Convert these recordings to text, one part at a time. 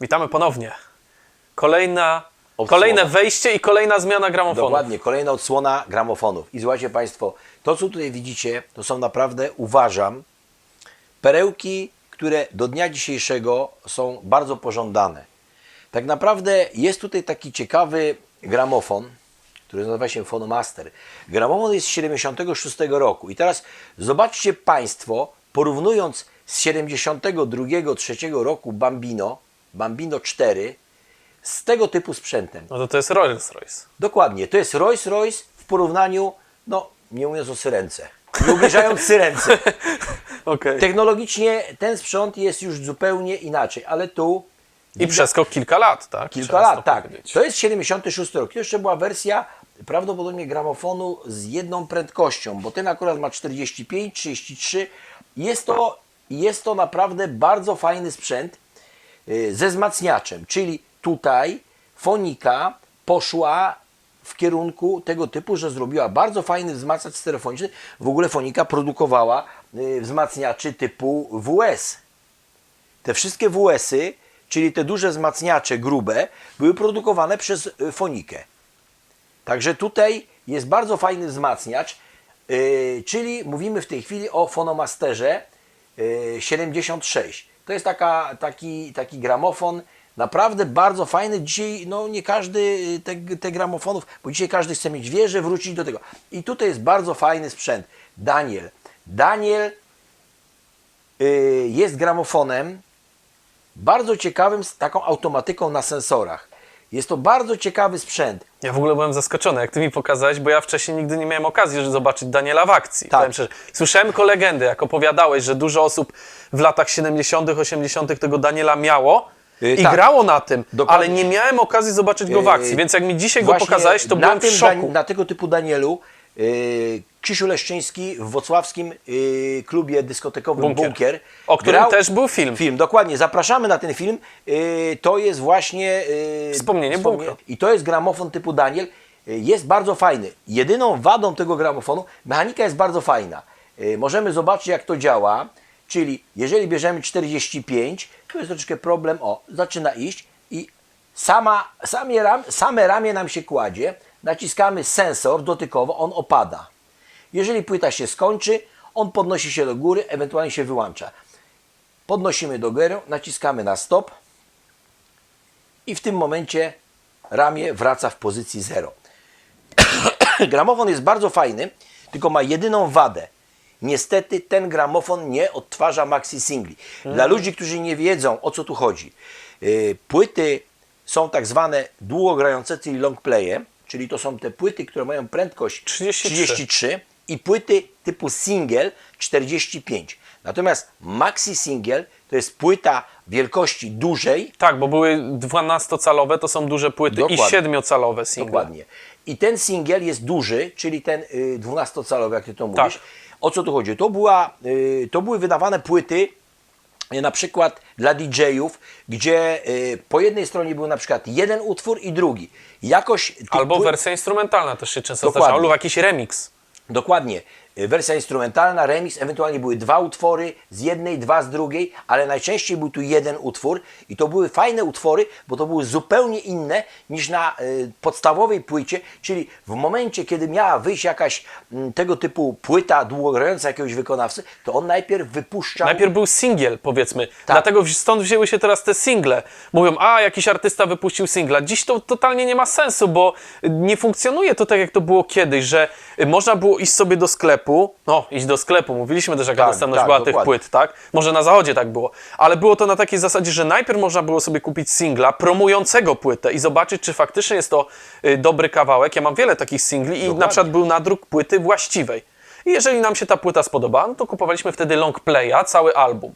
Witamy ponownie. Kolejna, Odsłona. kolejne wejście i kolejna zmiana gramofonu. Dokładnie, kolejna odsłona gramofonów. I słuchajcie Państwo, to co tutaj widzicie, to są naprawdę, uważam, perełki, które do dnia dzisiejszego są bardzo pożądane. Tak naprawdę jest tutaj taki ciekawy gramofon, który nazywa się Phonomaster. Gramofon jest z 76 roku. I teraz zobaczcie Państwo, porównując z 72 3 roku Bambino, Bambino 4, z tego typu sprzętem. No to to jest Rolls Royce. Dokładnie, to jest Rolls Royce w porównaniu, no nie mówiąc o syrence, nie ubliżając syrence. Okej. Technologicznie ten sprzęt jest już zupełnie inaczej, ale tu I przeskok kilka lat, tak? kilka lat, tak. powiedzieć. To jest 76 rok. To jeszcze była wersja prawdopodobnie gramofonu z jedną prędkością, bo ten akurat ma 45, 33. Jest to, jest to naprawdę bardzo fajny sprzęt ze wzmacniaczem, czyli tutaj fonika poszła w kierunku tego typu, że zrobiła bardzo fajny wzmacniacz stereofoniczny. W ogóle fonika produkowała y, wzmacniaczy typu WS. Te wszystkie WS-y, czyli te duże wzmacniacze grube, były produkowane przez y, Fonikę. Także tutaj jest bardzo fajny wzmacniacz, czyli mówimy w tej chwili o Fonomasterze yy, 76. To jest taka, taki, taki gramofon, naprawdę bardzo fajny. Dzisiaj no, nie każdy y, te, te gramofonów, bo dzisiaj każdy chce mieć wieżę, wrócić do tego. I tutaj jest bardzo fajny sprzęt. Daniel. Daniel yy, jest gramofonem bardzo ciekawym, z taką automatyką na sensorach. Jest to bardzo ciekawy sprzęt. Ja w ogóle byłem zaskoczony, jak ty mi pokazałeś, bo ja wcześniej nigdy nie miałem okazji żeby zobaczyć Daniela w akcji. Tak. Szczerze, Słyszałem tylko legendy, jak opowiadałeś, że dużo osób w latach 70., 80. tego Daniela miało Yy, i tak. grało na tym, Dokładnie. ale nie miałem okazji zobaczyć go w akcji, Yy, więc jak mi dzisiaj go pokazałeś, to byłem w szoku. Dan- na tego typu Danielu Krzysiu Leszczyński w wrocławskim yy, klubie dyskotekowym Bunkier. Bunkier, O którym też był film. Film, dokładnie. Zapraszamy na ten film. Yy, to jest właśnie Wspomnienie bunkra. I to jest gramofon typu Daniel. Jest bardzo fajny. Jedyną wadą tego gramofonu, mechanika jest bardzo fajna. Możemy zobaczyć jak to działa. Czyli jeżeli bierzemy 45, to jest troszeczkę problem. O, zaczyna iść i sama, samie, ram, same ramię nam się kładzie, naciskamy sensor dotykowo, on opada. Jeżeli płyta się skończy, on podnosi się do góry, ewentualnie się wyłącza. Podnosimy do góry, naciskamy na stop i w tym momencie ramię wraca w pozycji 0. Gramofon jest bardzo fajny, tylko ma jedyną wadę. Niestety ten gramofon nie odtwarza maxi singli. Dla ludzi, którzy nie wiedzą o co tu chodzi, yy, płyty są tak zwane długogrające, czyli long playe, czyli to są te płyty, które mają prędkość 33. 33 i płyty typu single 45. Natomiast maxi single to jest płyta wielkości dużej, Tak, bo były 12-calowe, to są duże płyty Dokładnie. i 7-calowe single. Dokładnie. I ten singiel jest duży, czyli ten y, 12-calowy, jak ty to mówisz. Tak. O co tu chodzi? To, była, y, to były wydawane płyty y, na przykład dla DJ-ów, gdzie y, po jednej stronie był na przykład jeden utwór i drugi. Jakoś Albo wersja instrumentalna też się często Dokładnie. zdarza, lub jakiś remix. Dokładnie. Wersja instrumentalna, remix, ewentualnie były dwa utwory z jednej, dwa z drugiej, ale najczęściej był tu jeden utwór i to były fajne utwory, bo to były zupełnie inne niż na y, podstawowej płycie, czyli w momencie, kiedy miała wyjść jakaś mm, tego typu płyta długogrająca jakiegoś wykonawcy, to on najpierw wypuszczał... Najpierw był singiel, powiedzmy. Tak. Dlatego stąd wzięły się teraz te single. Mówią, a jakiś artysta wypuścił singla. Dziś to totalnie nie ma sensu, bo nie funkcjonuje to tak, jak to było kiedyś, że y, można było iść sobie do sklepu. No, iść do sklepu. Mówiliśmy też, jaka Tak, dostępność tak, była tych dokładnie. płyt, tak? Może na zachodzie tak było. Ale było to na takiej zasadzie, że najpierw można było sobie kupić singla promującego płytę i zobaczyć, czy faktycznie jest to y, dobry kawałek. Ja mam wiele takich singli i na Dokładnie. przykład był nadruk płyty właściwej. I jeżeli nam się ta płyta spodobała, no to kupowaliśmy wtedy long playa, cały album.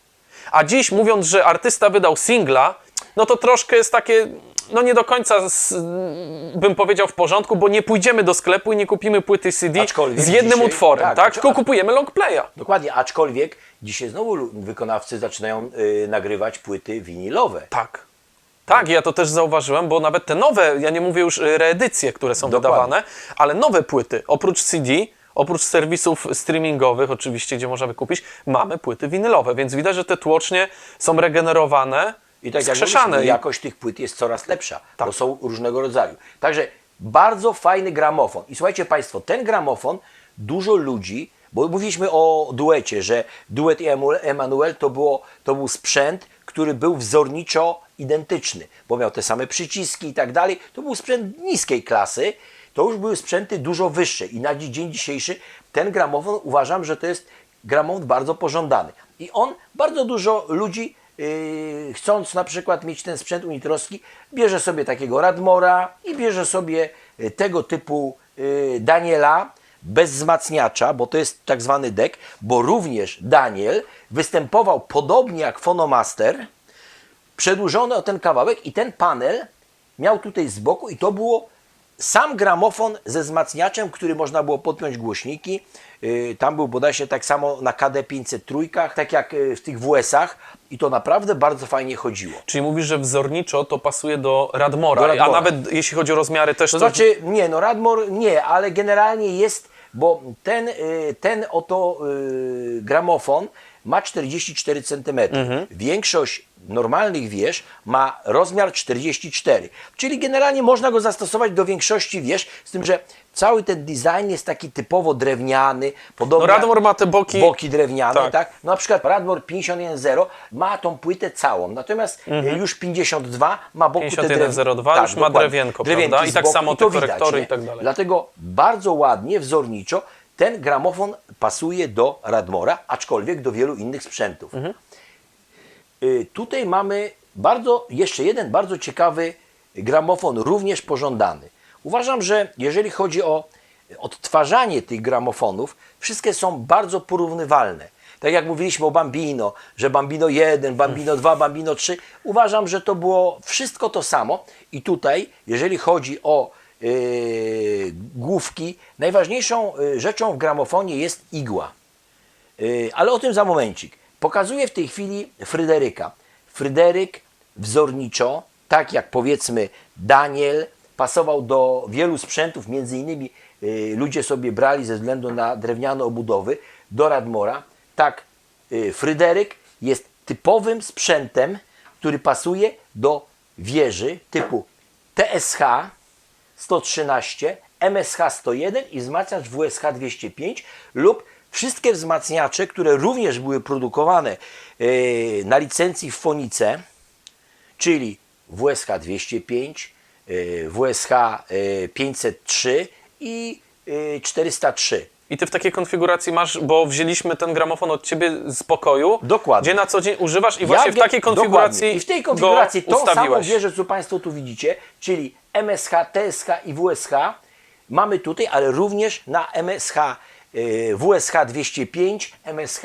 A dziś mówiąc, że artysta wydał singla, no to troszkę jest takie, no nie do końca z, bym powiedział w porządku, bo nie pójdziemy do sklepu i nie kupimy płyty CD Aczkolwiek z jednym dzisiaj- utworem, tak? tak, Tylko kupujemy long playa. Dokładnie, aczkolwiek dzisiaj znowu wykonawcy zaczynają y, nagrywać płyty winilowe. Tak. Tak, ja to też zauważyłem, bo nawet te nowe, ja nie mówię już y, reedycje, które są Dokładnie. wydawane, ale nowe płyty, oprócz CD, oprócz serwisów streamingowych oczywiście, gdzie można wykupić, mamy płyty winylowe, więc widać, że te tłocznie są regenerowane I tak jak skrzeszane. I- jakość tych płyt jest coraz lepsza, Tak. bo są różnego rodzaju. Także bardzo fajny gramofon. I słuchajcie Państwo, ten gramofon dużo ludzi, bo mówiliśmy o duecie, że duet i Emanuel to, było, to był sprzęt, który był wzorniczo identyczny, bo miał te same przyciski i tak dalej. To był sprzęt niskiej klasy, to już były sprzęty dużo wyższe i na dzi- dzień dzisiejszy ten gramofon uważam, że to jest gramofon bardzo pożądany. I on bardzo dużo ludzi Yy, chcąc na przykład mieć ten sprzęt unitrowski, bierze sobie takiego Radmora i bierze sobie yy, tego typu yy, Daniela bez wzmacniacza, bo to jest tak zwany deck, bo również Daniel występował podobnie jak Phonomaster, przedłużony o ten kawałek i ten panel miał tutaj z boku i to było sam gramofon ze wzmacniaczem, który można było podpiąć głośniki. Yy, Tam był bodajże tak samo na KD503, tak jak yy, w tych WS-ach i to naprawdę bardzo fajnie chodziło. Czyli mówisz, że wzorniczo to pasuje do Radmora, Do Radmora. a nawet jeśli chodzi o rozmiary też To znaczy, nie, no Radmor nie, ale generalnie jest, bo ten, y, ten oto y, gramofon ma 44 cm. Mhm. Większość normalnych wież ma rozmiar 44. Czyli generalnie można go zastosować do większości wież, z tym, że cały ten design jest taki typowo drewniany, podobnie No Radmor ma te boki... boki drewniane, tak. Tak. No na przykład Radmor 51.0 ma tą płytę całą, natomiast e, już 52 ma boku te 51.02 drew... już ma drewienko, prawda? I tak boku, samo te korektory i tak dalej. Dlatego bardzo ładnie, wzorniczo ten gramofon pasuje do Radmora, aczkolwiek do wielu innych sprzętów. Mhm. Y, Tutaj mamy bardzo, jeszcze jeden bardzo ciekawy gramofon, również pożądany. Uważam, że jeżeli chodzi o odtwarzanie tych gramofonów, wszystkie są bardzo porównywalne. Tak jak mówiliśmy o Bambino, że Bambino 1, Bambino 2, Bambino 3, uważam, że to było wszystko to samo. I tutaj, jeżeli chodzi o główki, najważniejszą yy, rzeczą w gramofonie jest igła. Yy, ale o tym za momencik. Pokazuję w tej chwili Fryderyka. Fryderyk wzorniczo, tak jak powiedzmy Daniel, pasował do wielu sprzętów, między innymi ludzie sobie brali ze względu na drewniane obudowy do Radmora. Tak, Fryderyk jest typowym sprzętem, który pasuje do wieży typu TSH 113, MSH 101 i wzmacniacz WSH 205 lub wszystkie wzmacniacze, które również były produkowane yy, na licencji w Fonice, czyli WSH 205, yy, WSH yy, 503 i yy, 403. I ty w takiej konfiguracji masz, bo wzięliśmy ten gramofon od ciebie z pokoju, Dokładnie. gdzie na co dzień używasz i właśnie w Ja- takiej konfiguracji Dokładnie. I w tej konfiguracji samą ustawiłeś. wieżę, co Państwo tu widzicie, czyli MSH, TSH i WSH mamy tutaj, ale również na MSH, y, WSH 205, MSH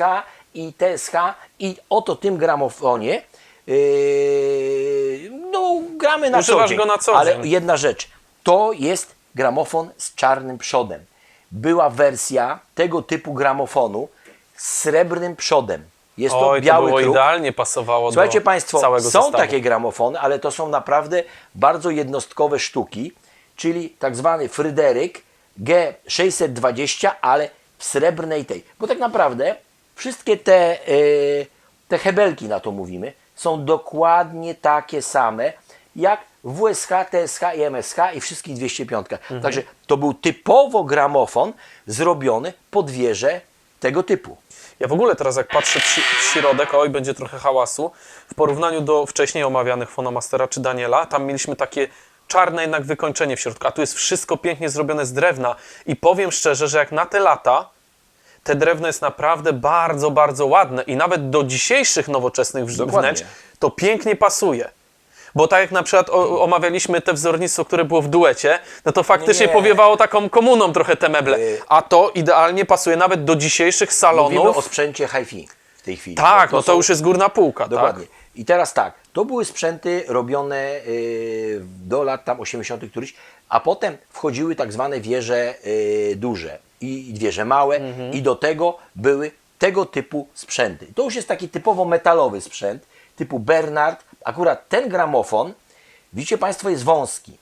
i TSH i oto tym gramofonie yy, no gramy na Używasz co dzień. go na co ale dzień. jedna rzecz, to jest gramofon z czarnym przodem. Była wersja tego typu gramofonu z srebrnym przodem. Jest to Oj, to biały było kruk. idealnie pasowało Słuchajcie do Państwo, całego są zestawu. takie gramofony, ale to są naprawdę bardzo jednostkowe sztuki, czyli tak zwany Fryderyk G620, ale w srebrnej tej. Bo tak naprawdę wszystkie te, yy, te hebelki, na to mówimy, są dokładnie takie same jak WSH, TSH i MSH i wszystkich 205. Mhm. Także to był typowo gramofon zrobiony pod wieżę tego typu. Ja w ogóle teraz jak patrzę w, środek, oj, będzie trochę hałasu, w porównaniu do wcześniej omawianych Fonomastera czy Daniela, tam mieliśmy takie czarne jednak wykończenie w środku, a tu jest wszystko pięknie zrobione z drewna i powiem szczerze, że jak na te lata, te drewno jest naprawdę bardzo, bardzo ładne i nawet do dzisiejszych nowoczesnych wrz- Dokładnie. wnętrz to pięknie pasuje. Bo tak jak na przykład o, omawialiśmy te wzornictwo, które było w duecie, no to faktycznie Nie. powiewało taką komuną trochę te meble. Y- A to idealnie pasuje nawet do dzisiejszych salonów. Mówimy o sprzęcie hi-fi w tej chwili. Tak, no to są- już jest górna półka, Dokładnie. tak? I teraz tak, to były sprzęty robione yy, do lat tam 80. któryś, a potem wchodziły tak zwane wieże yy, duże i wieże małe Mhm. i do tego były tego typu sprzęty. To już jest taki typowo metalowy sprzęt, typu Bernard. Akurat ten gramofon, widzicie Państwo, jest wąski.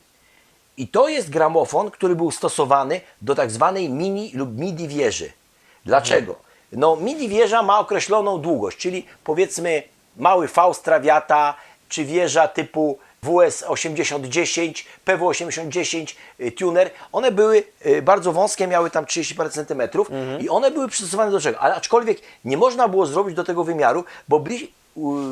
I to jest gramofon, który był stosowany do tak zwanej mini lub midi wieży. Dlaczego? No midi wieża ma określoną długość, czyli powiedzmy mały Faust Traviata, czy wieża typu WS8010, PW8010 y, tuner, one były y, bardzo wąskie, miały tam 30 parę centymetrów i one były przystosowane do czego? Ale aczkolwiek nie można było zrobić do tego wymiaru, bo byli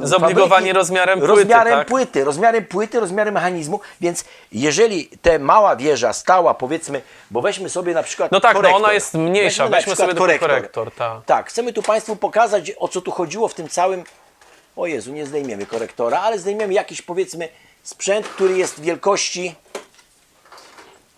Zobligowani fabryki- rozmiarem płyty, rozmiarem tak? płyty, rozmiarem płyty, rozmiarem mechanizmu, więc jeżeli ta mała wieża stała, powiedzmy, bo weźmy sobie na przykład No tak, no korektor. ona jest mniejsza, weźmy przykład sobie tylko korektor, tak. Tak, chcemy tu Państwu pokazać, o co tu chodziło w tym całym, o Jezu, nie zdejmiemy korektora, ale zdejmiemy jakiś, powiedzmy, sprzęt, który jest wielkości,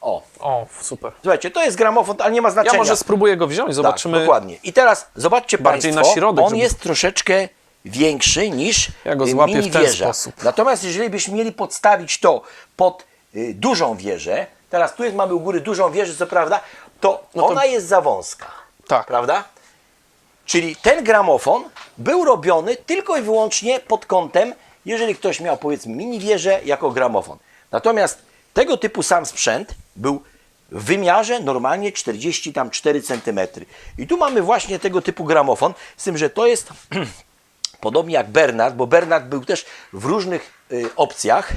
o, O, super. słuchajcie, to jest gramofon, ale nie ma Ja znaczenia. może spróbuję go wziąć, zobaczymy. Tak, dokładnie. I teraz zobaczcie Bardziej Państwo, na środek, on żeby- jest troszeczkę większy niż Ja go y, złapię mini w ten wieża. sposób. Natomiast jeżeli byśmy mieli podstawić to pod y, dużą wieżę, teraz tu jest, mamy u góry dużą wieżę, co prawda, to, No to- ona jest za wąska. Tak. Prawda? Czyli ten gramofon był robiony tylko i wyłącznie pod kątem, jeżeli ktoś miał powiedzmy mini wieżę jako gramofon. Natomiast tego typu sam sprzęt był w wymiarze normalnie 44 cm. I tu mamy właśnie tego typu gramofon, z tym, że to jest podobnie jak Bernard, bo Bernard był też w różnych y, opcjach.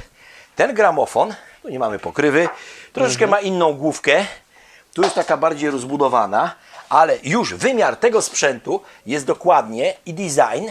Ten gramofon, tu nie mamy pokrywy, troszeczkę ma inną główkę, tu jest taka bardziej rozbudowana, ale już wymiar tego sprzętu jest dokładnie i design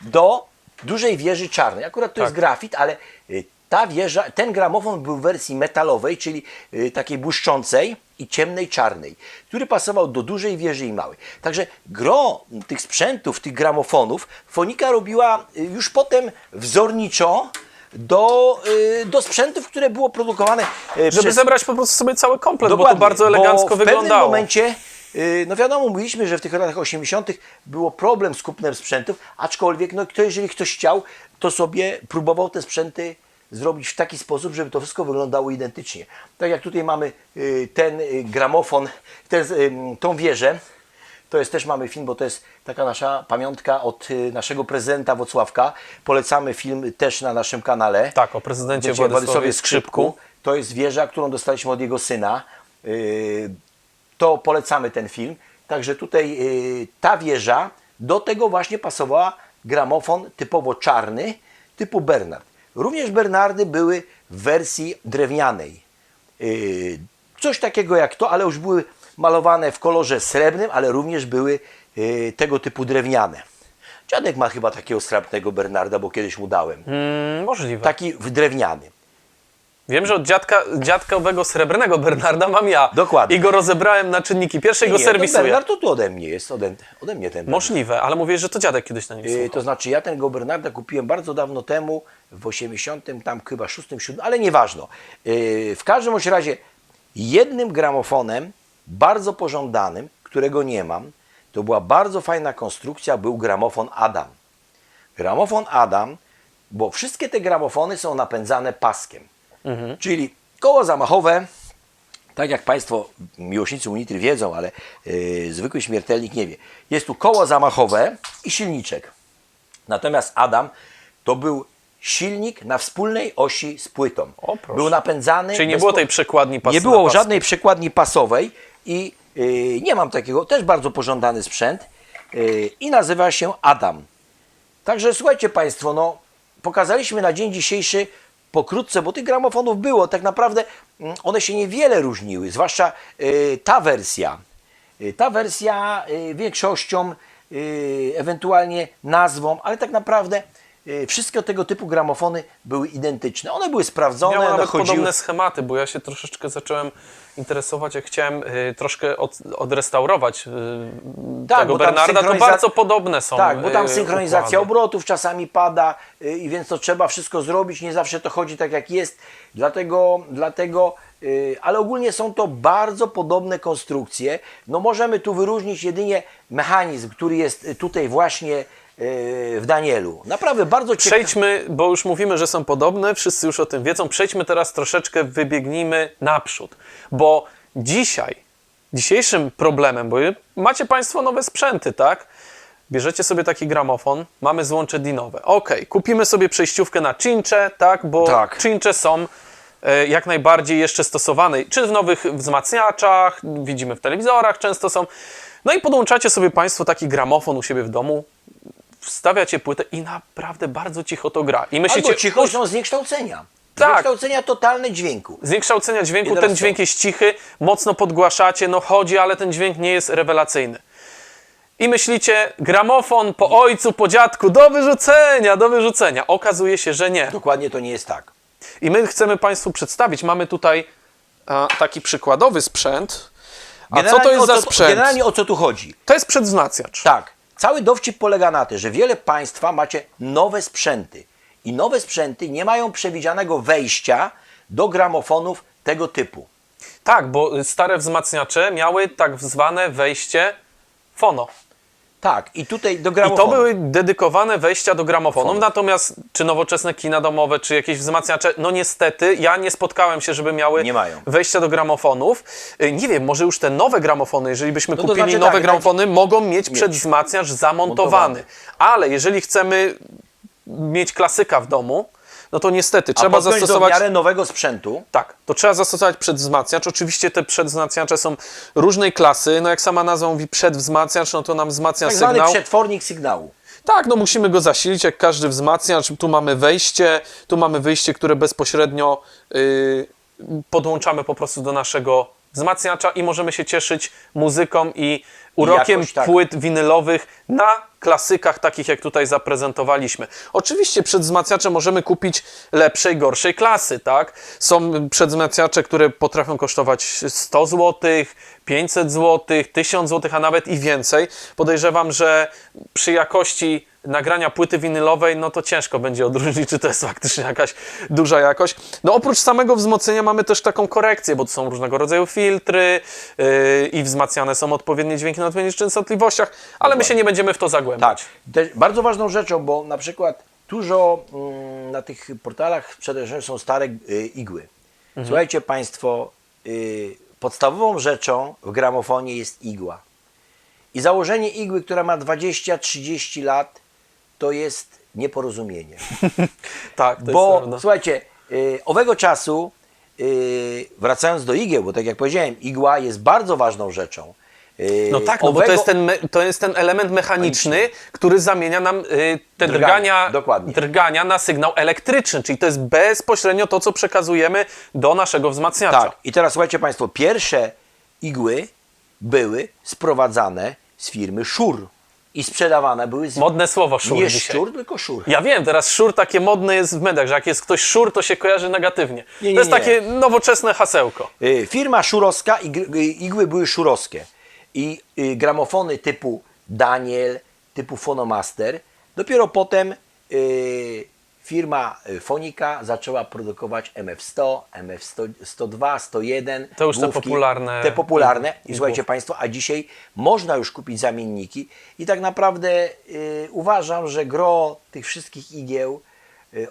do dużej wieży czarnej. Akurat to jest grafit, ale y, ta wieża, ten gramofon był w wersji metalowej, czyli y, takiej błyszczącej i ciemnej czarnej, który pasował do dużej wieży i małej. Także gro tych sprzętów, tych gramofonów Fonika robiła y, już potem wzorniczo do, y, do sprzętów, które było produkowane Żeby przez zebrać po prostu sobie cały komplet, bo to Dokładnie, bardzo elegancko bo w pewnym wyglądało. momencie, yy, no wiadomo, mówiliśmy, że w tych latach 80. było problem z kupnem sprzętów, aczkolwiek, no kto, jeżeli ktoś chciał, to sobie próbował te sprzęty zrobić w taki sposób, żeby to wszystko wyglądało identycznie. Tak jak tutaj mamy yy, ten yy, gramofon, ten, yy, tą wieżę, to jest też mamy film, bo to jest taka nasza pamiątka od y, naszego prezydenta Wocławka. Polecamy film też na naszym kanale. Tak, o prezydencie Wiecie, Władysławie Skrzypku. To jest wieża, którą dostaliśmy od jego syna. To polecamy ten film. Także tutaj ta wieża, do tego właśnie pasowała gramofon typowo czarny, typu Bernard. Również Bernardy były w wersji drewnianej. Yy, Coś takiego jak to, ale już były malowane w kolorze srebrnym, ale również były yy, tego typu drewniane. Dziadek ma chyba takiego srebrnego Bernarda, bo kiedyś mu dałem. Mm, możliwe. Taki w drewniany. Wiem, że od dziadka, dziadkowego srebrnego Bernarda mam ja. Dokładnie. I go rozebrałem na czynniki pierwsze i go Nie, serwisuję. Bernard to tu ode mnie jest, ode, ode mnie ten Bernard. Możliwe, ale mówię, że to dziadek kiedyś na nim słuchał. to znaczy ja tego Bernarda kupiłem bardzo dawno temu, w 80 tam chyba 6, 7, ale nieważne. Yy, w każdym bądź razie jednym gramofonem, bardzo pożądanym, którego nie mam, to była bardzo fajna konstrukcja, był gramofon Adam. Gramofon Adam, bo wszystkie te gramofony są napędzane paskiem. Czyli koło zamachowe, tak jak Państwo, miłośnicy Unitry wiedzą, ale yy, zwykły śmiertelnik nie wie. Jest tu koło zamachowe i silniczek. Natomiast Adam to był silnik na wspólnej osi z płytą. O, proszę. był napędzany. Czyli nie było tej przekładni pas Nie było żadnej przekładni pasowej i yy, nie mam takiego, też bardzo pożądany sprzęt yy, i nazywa się Adam. Także słuchajcie Państwo, no, pokazaliśmy na dzień dzisiejszy pokrótce, bo tych gramofonów było, tak naprawdę mm, one się niewiele różniły, zwłaszcza y, ta wersja. Y, ta wersja y, większością, ewentualnie nazwą, ale tak naprawdę wszystkie tego typu gramofony były identyczne. One były sprawdzone, Miało one nawet podobne schematy, bo ja się troszeczkę zacząłem interesować, jak chciałem y, troszkę od, odrestaurować y, Tak, tego Bernarda, to synchroniza- bardzo podobne są Tak, bo tam synchronizacja układy. obrotów czasami pada y, i więc to trzeba wszystko zrobić. Nie zawsze to chodzi tak jak jest. Dlatego, dlatego y, ale ogólnie są to bardzo podobne konstrukcje. No możemy tu wyróżnić jedynie mechanizm, który jest tutaj właśnie w Danielu. Naprawdę bardzo ciekawy. Przejdźmy, bo już mówimy, że są podobne, wszyscy już o tym wiedzą. Przejdźmy teraz troszeczkę, wybiegnijmy naprzód, bo dzisiaj, dzisiejszym problemem, bo macie Państwo nowe sprzęty, tak? Bierzecie sobie taki gramofon, mamy złącze dinowe. Ok, kupimy sobie przejściówkę na cincze, tak? Bo Tak. cincze są e, jak najbardziej jeszcze stosowane, czy w nowych wzmacniaczach, widzimy w telewizorach, często są. No i podłączacie sobie Państwo taki gramofon u siebie w domu, wstawiacie płytę i naprawdę bardzo cicho to gra. I myślicie, Albo cicho "Uż, są zniekształcenia. Tak. Zniekształcenia totalne dźwięku. zniekształcenia dźwięku, teraz ten dźwięk jest cichy, mocno podgłaszacie, no chodzi, ale ten dźwięk nie jest rewelacyjny. I myślicie, gramofon po ojcu, po dziadku, do wyrzucenia, do wyrzucenia. Okazuje się, że nie. Dokładnie to nie jest tak. I my chcemy Państwu przedstawić, mamy tutaj a, taki przykładowy sprzęt. A co to Generalnie jest o za sprzęt? Generalnie o co tu chodzi? To jest przedwzmacniacz. Tak. Cały dowcip polega na tym, że wiele państwa macie nowe sprzęty. I nowe sprzęty nie mają przewidzianego wejścia do gramofonów tego typu. Tak, bo stare wzmacniacze miały tak zwane wejście fono. Tak, i tutaj do I gramofonu. to były dedykowane wejścia do gramofonów, natomiast czy nowoczesne kina domowe, czy jakieś wzmacniacze, no niestety ja nie spotkałem się, żeby miały Nie mają. wejścia do gramofonów. Y, Nie wiem, może już te nowe gramofony, jeżeli byśmy No to kupili znaczy nowe tak, gramofony, mogą mieć przedwzmacniacz zamontowany. Montowany. Ale jeżeli chcemy mieć klasyka w domu, no to niestety trzeba zastosować... do miarę nowego sprzętu. Tak, to trzeba zastosować przedwzmacniacz. Oczywiście te przedwzmacniacze są różnej klasy. No jak sama nazwa mówi przedwzmacniacz, no to nam wzmacnia Tak zwany sygnał. przetwornik sygnału. Tak, no musimy go zasilić jak każdy wzmacniacz. Tu mamy wejście, tu mamy wyjście, które bezpośrednio yy, podłączamy po prostu do naszego wzmacniacza i możemy się cieszyć muzyką i urokiem tak. płyt winylowych na klasykach takich jak tutaj zaprezentowaliśmy. Oczywiście przedwzmacniacze możemy kupić lepszej, gorszej klasy, tak? Są przedwzmacniacze, które potrafią kosztować 100 zł, 500 zł, 1000 zł, a nawet i więcej. Podejrzewam, że przy jakości nagrania płyty winylowej, no to ciężko będzie odróżnić, czy to jest faktycznie jakaś duża jakość. No oprócz samego wzmocnienia mamy też taką korekcję, bo to są różnego rodzaju filtry yy, i wzmacniane są odpowiednie dźwięki na odpowiednich częstotliwościach, ale my się nie będziemy w to zagłębiać. Tak. Też bardzo ważną rzeczą, bo na przykład dużo mm, na tych portalach sprzedażowych są stare y, igły. Mhm. Słuchajcie Państwo, y, podstawową rzeczą w gramofonie jest igła. I założenie igły, która ma 20-30 lat, to jest nieporozumienie. Tak, to jest Bo prawda. słuchajcie, y, owego czasu, y, wracając do igieł, bo tak jak powiedziałem, igła jest bardzo ważną rzeczą. No tak, no bo to jest, ten, to jest ten element mechaniczny, który zamienia nam y, te Drgania, drgania, drgania na sygnał elektryczny, czyli to jest bezpośrednio to, co przekazujemy do naszego wzmacniacza. Tak, i teraz słuchajcie Państwo, pierwsze igły były sprowadzane z firmy Szur i sprzedawane były z... Modne słowo szur nie dzisiaj. Szczur, tylko Szur. Ja wiem, teraz szur takie modne jest w mediach, że jak jest ktoś szur, to się kojarzy negatywnie. Nie, nie, to jest nie. takie nowoczesne hasełko. Y, Firma szurowska, ig- y, igły były szurowskie. I y, gramofony typu Daniel, typu Phonomaster. Dopiero potem y, firma y, Fonika zaczęła produkować MF100, MF102, 101. To już te główki, popularne Te popularne. i- I słuchajcie główki. Państwo, a dzisiaj można już kupić zamienniki. I tak naprawdę y, uważam, że gro tych wszystkich igieł Y,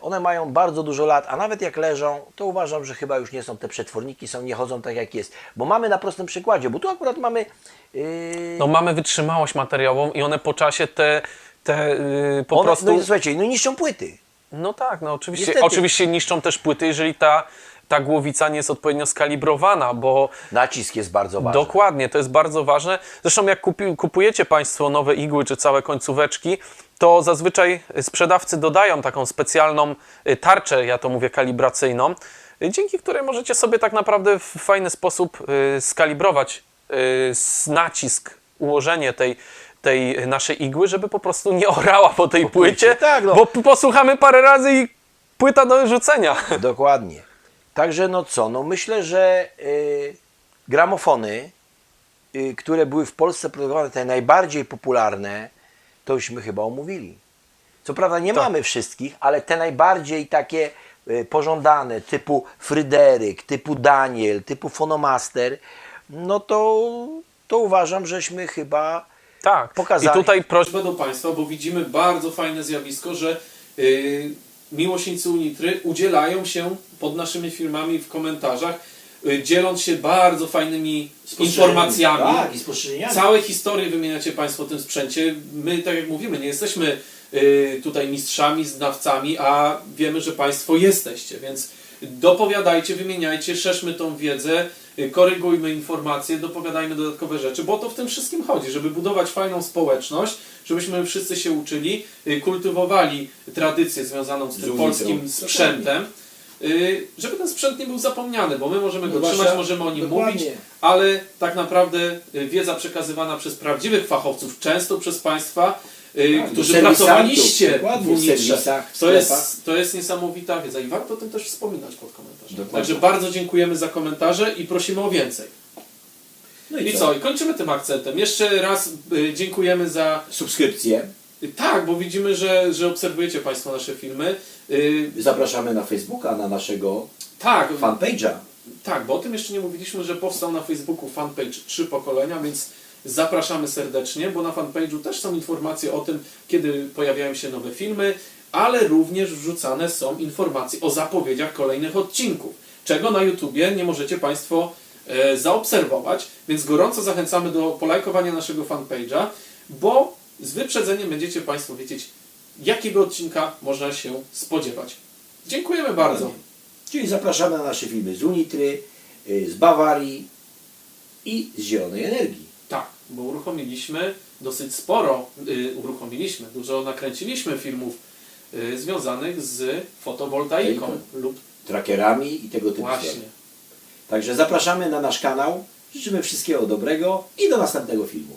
One mają bardzo dużo lat, a nawet jak leżą, to uważam, że chyba już nie są te przetworniki, są, nie chodzą tak jak jest. Bo mamy na prostym przykładzie, bo tu akurat mamy. Yy, No mamy wytrzymałość materiałową i one po czasie te, te yy, po one, prostu... No słuchajcie, no niszczą płyty. No tak, no oczywiście, Niestety. oczywiście niszczą też płyty, jeżeli ta, ta głowica nie jest odpowiednio skalibrowana, bo Nacisk jest bardzo ważny. Dokładnie, to jest bardzo ważne. Zresztą jak kupi, kupujecie Państwo nowe igły czy całe końcóweczki, to zazwyczaj sprzedawcy dodają taką specjalną y, tarczę, ja to mówię kalibracyjną, y, dzięki której możecie sobie tak naprawdę w fajny sposób y, skalibrować nacisk, ułożenie tej, tej naszej igły, żeby po prostu nie orała po tej płycie, tak, no. bo posłuchamy parę razy i płyta do rzucenia. Dokładnie. Także no co, no myślę, że y, gramofony, y, które były w Polsce produkowane, te najbardziej popularne, to jużśmy chyba omówili. Co prawda nie Tak. mamy wszystkich, ale te najbardziej takie y, pożądane, typu Fryderyk, typu Daniel, typu Phonomaster, no to, to uważam, żeśmy chyba Tak. Pokazali. I tutaj prośba do Państwa, bo widzimy bardzo fajne zjawisko, że yy, miłośnicy Unitry udzielają się pod naszymi filmami w komentarzach, yy, dzieląc się bardzo fajnymi informacjami. Tak, i spostrzeżeniami. Całe historie wymieniacie Państwo o tym sprzęcie. My, tak jak mówimy, nie jesteśmy y, tutaj mistrzami, znawcami, a wiemy, że Państwo jesteście, więc dopowiadajcie, wymieniajcie, szerzmy tą wiedzę. y, korygujmy informacje, dopowiadajmy dodatkowe rzeczy, bo to w tym wszystkim chodzi, żeby budować fajną społeczność, żebyśmy wszyscy się uczyli, y, kultywowali tradycję związaną z tym polskim sprzętem, y, żeby ten sprzęt nie był zapomniany, bo my możemy No go zwłaszcza- trzymać, możemy o nim dokładnie. mówić, ale tak naprawdę y, wiedza przekazywana przez prawdziwych fachowców, często przez Państwa, y, Tak, którzy pracowaliście w Unitrze. To jest, to jest niesamowita wiedza i warto o tym też wspominać pod komentarzem. Dokładnie. Także bardzo dziękujemy za komentarze i prosimy o więcej. No I co? I kończymy tym akcentem. Jeszcze raz y, dziękujemy za... Subskrypcje. Tak, bo widzimy, że, że obserwujecie Państwo nasze filmy. Y, Zapraszamy na Facebooka, na naszego tak, fanpage'a. Tak, bo o tym jeszcze nie mówiliśmy, że powstał na Facebooku fanpage Trzy Pokolenia, więc zapraszamy serdecznie, bo na fanpage'u też są informacje o tym, kiedy pojawiają się nowe filmy, ale również wrzucane są informacje o zapowiedziach kolejnych odcinków, czego na YouTubie nie możecie Państwo e, zaobserwować, więc gorąco zachęcamy do polajkowania naszego fanpage'a, bo z wyprzedzeniem będziecie Państwo wiedzieć, jakiego odcinka można się spodziewać. Dziękujemy bardzo. Czyli zapraszamy na nasze filmy z Unitry, y, z Bawarii i z Zielonej Energii. Tak, bo uruchomiliśmy dosyć sporo, y, uruchomiliśmy, dużo nakręciliśmy filmów y, związanych z fotowoltaiką lub Trackerami i tego typu właśnie. sprawy. Także zapraszamy na nasz kanał. Życzymy wszystkiego dobrego i do następnego filmu.